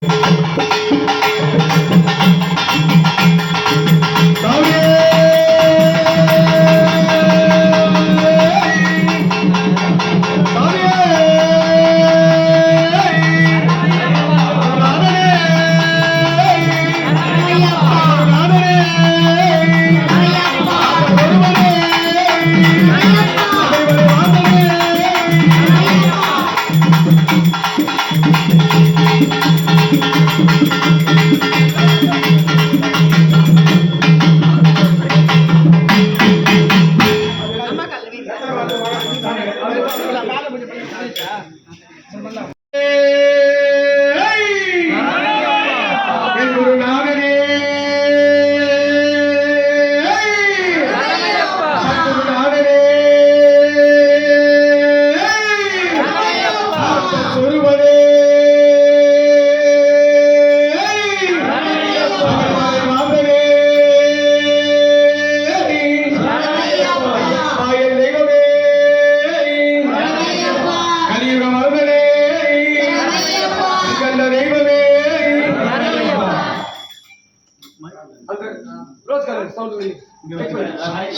Yeah.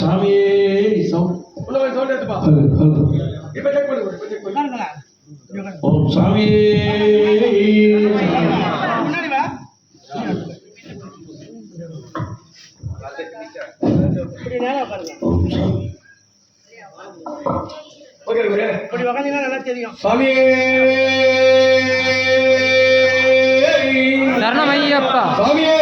சாமியே ஓம் சாமியே. நல்லா தெரியும் சாமியே.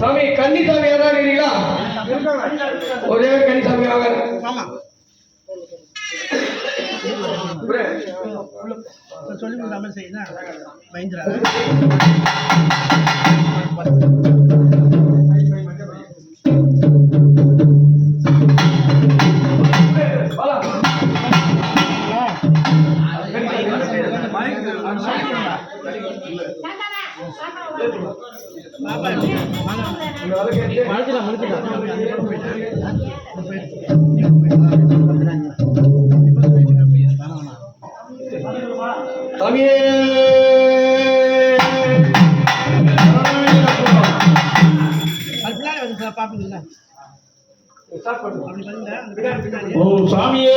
சாமி கன்னிசாமி யாராவது இருக்கீங்களா ஒரே கன்னிசாமி அவர் சொல்லி தமிழ் செய்யுங்க பயந்துராங்க முடிச்சிடலாம் முடிச்சிடலாம் தலைமையே பாப்பீங்களா ஓ சாமியே!